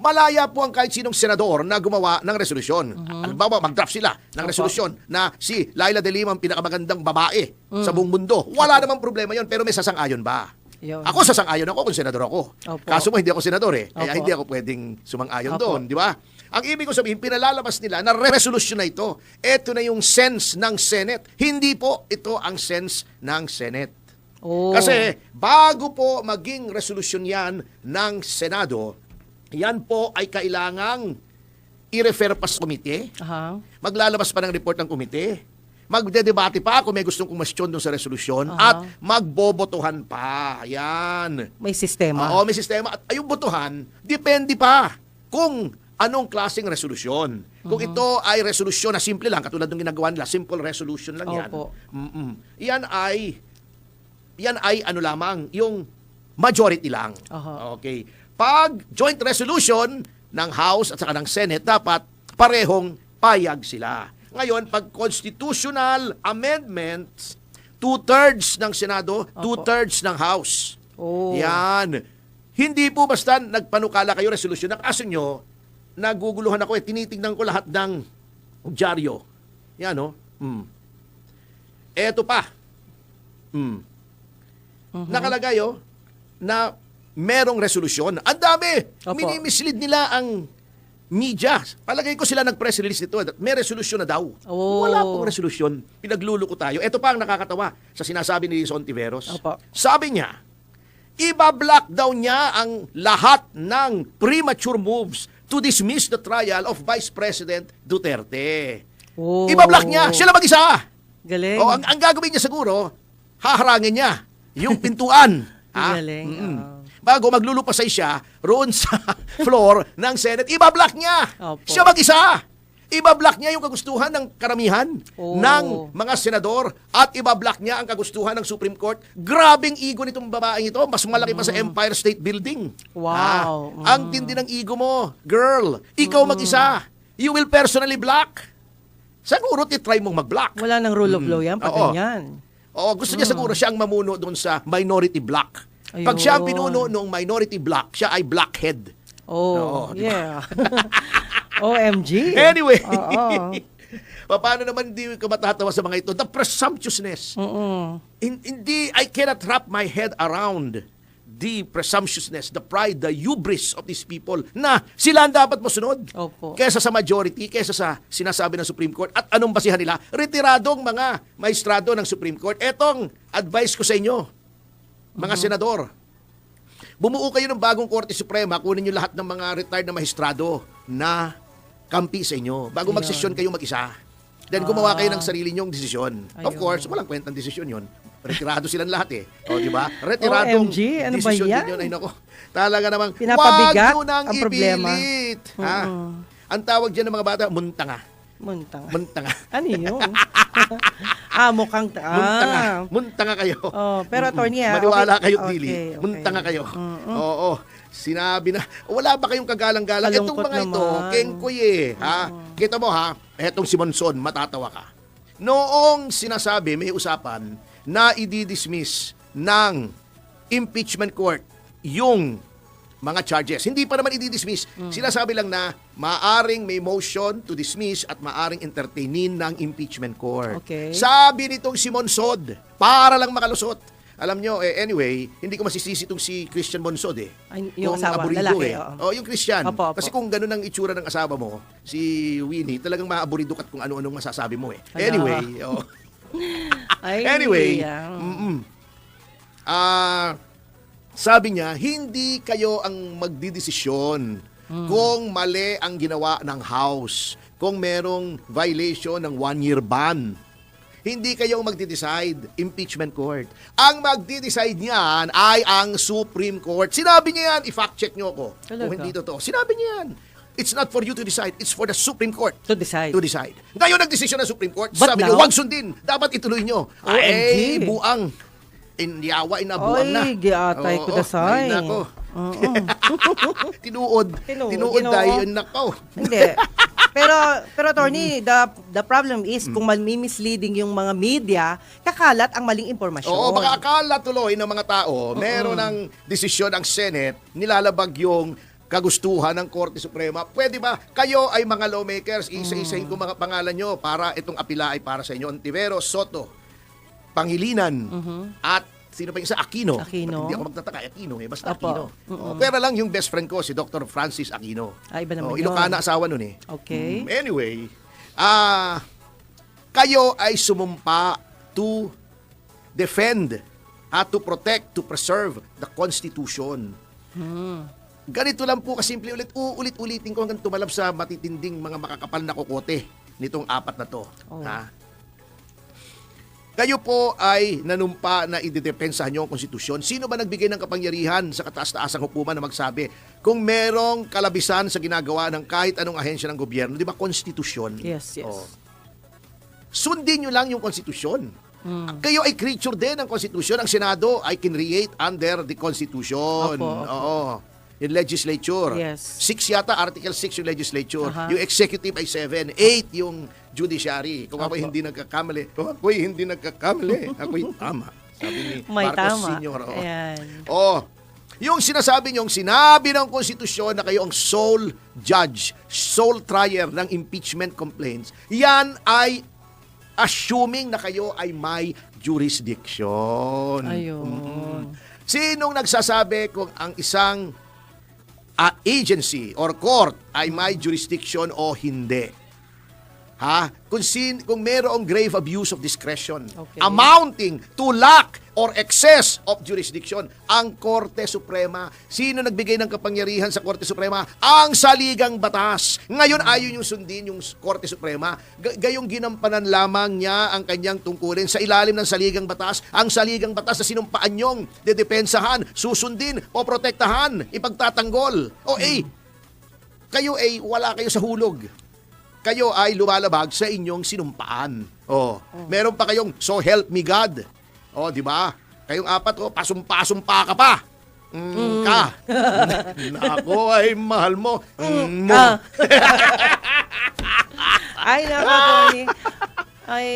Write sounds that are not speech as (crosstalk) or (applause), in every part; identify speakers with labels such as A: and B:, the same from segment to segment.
A: malaya po ang kahit sinong senador na gumawa ng resolusyon. Halimbawa, mag-draft sila ng resolusyon na si Laila de Lima ang pinakamagandang babae sa buong mundo. Wala namang problema yon pero may sasang-ayon ba?
B: Yun.
A: Ako sasang-ayon ako kung senador ako.
B: Opo.
A: Kaso mo hindi ako senador eh. Kaya
B: Opo.
A: hindi ako pwedeng sumang-ayon
B: Opo.
A: doon, di ba? Ang ibig ko sabihin, pinalalabas nila na resolution na ito. Ito na yung sense ng Senate. Hindi po ito ang sense ng Senate.
B: Oh.
A: Kasi bago po maging resolusyon yan ng Senado, yan po ay kailangang i-refer pa sa komite,
B: Aha.
A: maglalabas pa ng report ng komite, magdedebate pa kung may gustong kumasyon doon sa resolusyon,
B: Aha.
A: at magbobotohan pa. Yan.
B: May sistema.
A: Oo, may sistema. At yung botohan, depende pa kung anong klaseng resolusyon. Kung
B: Mhm.
A: ito ay resolusyon na simple lang, katulad ng ginagawa nila, simple resolution lang yan.
B: Opo.
A: Mm-mm. Yan ay, yan ay ano lamang, yung majority lang.
B: Aha.
A: Okay. Pag joint resolution ng House at saka ng Senate, dapat parehong payag sila. Ngayon, pag constitutional amendments, two-thirds ng Senado, two-thirds ng House.
B: Oh.
A: Yan. Hindi po basta nagpanukala kayo resolution. Ang kaso nyo, naguguluhan ako eh. Tinitingnan ko lahat ng dyaryo. Yan, no? Mm. Eto pa. Mm. Nakalagay, oh, na merong resolusyon. Ang dami!
B: Opo.
A: Minimislead nila ang media. Palagay ko sila nag-press release nito. May resolusyon na daw.
B: Oh.
A: Wala pong resolusyon. Pinagluluko tayo. Ito pa ang nakakatawa sa sinasabi ni Son Tiveros.
B: Opo.
A: Sabi niya, iba-block daw niya ang lahat ng premature moves to dismiss the trial of Vice President Duterte.
B: Oh.
A: Iba-block niya. Siya lang mag-isa.
B: Galing.
A: O, ang, ang gagawin niya siguro, haharangin niya yung pintuan. (laughs) ha?
B: Galing,
A: Mm-mm.
B: ah.
A: Bago maglulupasay siya roon sa (laughs) floor ng Senate, iba-block niya.
B: Opo.
A: Siya mag-isa. Iba-block niya yung kagustuhan ng karamihan
B: Oh.
A: ng mga senador at iba-block niya ang kagustuhan ng Supreme Court. Grabing ego nitong babaeng ito. Mas malaki pa sa Empire State Building.
B: Mm. Wow.
A: Ha? Ang tindi ng ego mo. Girl, ikaw mag-isa. You will personally block. Siguro titry mong mag-block.
B: Wala nang rule of law yan pag
A: Mm. Oo.
B: ganyan.
A: Oo, gusto niya siguro siya ang mamuno doon sa minority block. Pag
B: Ayun.
A: siya ang pinuno ng minority block, siya ay blackhead.
B: Oh,
A: Oo, di
B: yeah. (laughs) OMG.
A: Anyway,
B: Oo. (laughs)
A: paano naman hindi ka matatawa sa mga ito? The presumptuousness.
B: Mm-mm.
A: In- hindi, I cannot wrap my head around the presumptuousness, the pride, the hubris of these people na sila ang dapat masunod.
B: Opo.
A: Kesa sa majority, kesa sa sinasabi ng Supreme Court. At anong basihan nila? Retiradong mga maestrado ng Supreme Court. Etong advice ko sa inyo, mga senador. Bumuo kayo ng bagong Korte Suprema, kunin nyo lahat ng mga retired na maestrado na kampi sa inyo. Bago magsesyon kayo mag-isa. Then gumawa kayo ng sarili nyong desisyon. Of
B: Ayun.
A: course, walang kwentang desisyon yon. Retirado silang lahat eh. O, di ba? (laughs) Retiradong
B: OMG, ano ba
A: desisyon
B: yan?
A: yun. Ay, nako. Talaga namang,
B: Pinapabigat
A: wag nyo nang
B: ang problema.
A: ipilit. Ha?
B: Mm-mm.
A: Ang tawag dyan ng mga bata, muntanga.
B: Muntang.
A: Muntanga. (laughs)
B: ano yun? (laughs) ah, mukhang... Ah.
A: Muntanga. Muntanga kayo.
B: Oh, pero attorney, ah,
A: Maniwala
B: okay.
A: kayo,
B: Okay,
A: Dili.
B: okay.
A: Muntanga kayo.
B: Mm-mm.
A: Oo. Sinabi na, wala ba kayong kagalang-galang? Itong mga ito,
B: naman.
A: kengkoy eh. Ha? Kita mo ha, etong si Monson, matatawa ka. Noong sinasabi, may usapan na i-dismiss ng impeachment court yung mga charges. Hindi pa naman i-dismiss.
B: Mm.
A: Sinasabi lang na maaring may motion to dismiss at maaring entertainin ng impeachment court.
B: Okay.
A: Sabi nitong si Monsod, para lang makalusot. Alam nyo, eh, anyway, hindi ko masisisi itong si Christian Monsod eh.
B: Ay, yung
A: Kung
B: asawa,
A: aburido eh.
B: lalaki, oo.
A: Oh, yung Christian.
B: Opo, opo.
A: Kasi kung ganun ang itsura ng asawa mo, si Winnie, talagang maaburido ka kung ano-anong masasabi mo eh.
B: Ala.
A: Anyway, oh. (laughs)
B: Ay,
A: Anyway,
B: yeah.
A: mm-mm. Ah, sabi niya, hindi kayo ang magdidesisyon kung mali ang ginawa ng House, kung merong violation ng one-year ban. Hindi kayo ang magdi-decide, impeachment court. Ang magdi-decide niyan ay ang Supreme Court. Sinabi niya yan, i-fact check niyo ako. Kung
B: Talaga?
A: hindi totoo. Sinabi niya yan. It's not for you to decide, it's for the Supreme Court
B: To decide.
A: to decide. Ngayon nagdesisyon ng Supreme Court.
B: But
A: sabi
B: now?
A: niyo, wag sundin. Dapat ituloy niyo.
B: OMG.
A: Ay, buang. Inyawa, inabuang na.
B: Ay, giatay ko dasay.
A: ay, nako.
B: Oo. (laughs)
A: Tinuod.
B: Tinuod,
A: Tinuod
B: ginoo.
A: dahil nako.
B: Hindi. Pero pero attorney, the the problem is kung misleading yung mga media, kakalat ang maling impormasyon.
A: Oo, baka akala tuloy ng mga tao, meron ng desisyon ang Senate, nilalabag yung kagustuhan ng Korte Suprema. Pwede ba kayo ay mga lawmakers, isa-isahin ko mga pangalan nyo para itong apila ay para sa inyo. Antivero, Soto, Pangilinan, at sino pa yung isa? Aquino.
B: Mm-hmm. Aquino.
A: Hindi ako magtataka, Aquino eh. Basta
B: Opo.
A: Aquino. Oh, pero lang yung best friend ko, si Dr. Francis Aquino.
B: Ah, iba naman
A: oh,
B: yun.
A: Ilocana asawa nun eh.
B: Okay.
A: Mm, anyway, ah kayo ay sumumpa to defend, at to protect, to preserve the Constitution. Ganito lang po kasimple ulit, uulit-ulitin ko hanggang tumalab sa matitinding mga makakapal na kokote nitong apat na to.
B: Oh.
A: Ha? Kayo po ay nanumpa na idedepensahan niyo ang konstitusyon. Sino ba nagbigay ng kapangyarihan sa kataas-taasang hukuman na magsabi kung merong kalabisan sa ginagawa ng kahit anong ahensya ng gobyerno, di ba konstitusyon?
B: Yes, yes.
A: Oh. Sundin nyo lang yung konstitusyon.
B: Hmm.
A: Kayo ay creature din ng konstitusyon. Ang Senado ay kinreate under the constitution.
B: Opo, opo.
A: Oo. Yung legislature.
B: Yes.
A: Six yata, Article 6 yung legislature.
B: Aha.
A: Yung executive ay 7. 8 yung judiciary. Kung ako'y hindi nagkakamali, kung ako'y hindi nagkakamali, (laughs) ako'y tama. Sabi ni
B: May
A: Marcos
B: tama.
A: Sr. Oh.
B: Ayan.
A: Oh, yung sinasabi niyong sinabi ng konstitusyon na kayo ang sole judge, sole trier ng impeachment complaints, yan ay assuming na kayo ay may jurisdiction.
B: Ayun.
A: Sinong nagsasabi kung ang isang ah, agency or court ay may jurisdiction o hindi? Ha? Kung, sin, kung mayroong grave abuse of discretion
B: Okay.
A: amounting to lack or excess of jurisdiction, ang Korte Suprema. Sino nagbigay ng kapangyarihan sa Korte Suprema? Ang saligang batas. Ngayon ayaw yung sundin yung Korte Suprema. G- gayong ginampanan lamang niya ang kanyang tungkulin sa ilalim ng saligang batas. Ang saligang batas na sinumpaan niyong dedepensahan, susundin o protektahan, ipagtatanggol. O eh, kayo ay wala kayo sa hulog kayo ay lumalabag sa inyong sinumpaan. Oh, meron pa kayong so help me God. Oh, di ba? Kayong apat oh, pasumpa-sumpa ka pa. Mm, ka. Na (laughs) ako ay mahal mo. Mm, mo.
B: Ah. (laughs) Ay, nako, Tony. Ay,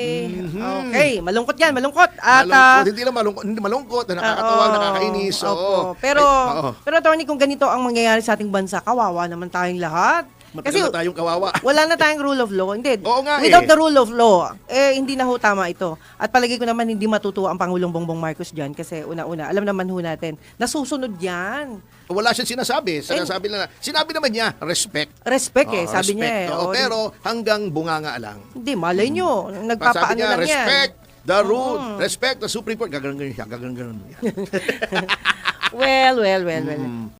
B: okay. Malungkot yan, malungkot. At,
A: malungkot,
B: ah,
A: hindi lang malungkot, hindi malungkot, nakakatawa,
B: oo,
A: nakakainis. Oo.
B: Pero,
A: Ay,
B: pero Tony, kung ganito ang mangyayari sa ating bansa, kawawa naman tayong lahat.
A: Matagal na tayong kawawa. (laughs)
B: wala na tayong rule of law. Hindi.
A: Oo nga
B: Without
A: eh.
B: the rule of law, eh, hindi na ho tama ito. At palagi ko naman hindi matutuwa ang Pangulong Bongbong Marcos dyan kasi una-una, alam naman ho natin, nasusunod yan.
A: Wala siyang sinasabi. Sinasabi lang, na- sinabi naman niya, respect.
B: Respect eh,
A: Oo,
B: sabi niya eh.
A: Oo,
B: Oo,
A: pero hanggang bunganga lang.
B: Hindi, malay nyo.
A: Sabi
B: Nagpapaano
A: niya,
B: lang yan.
A: respect the rule, respect the Supreme Court. Gaganon siya, gaganon siya. (laughs)
B: Well, well, well, well.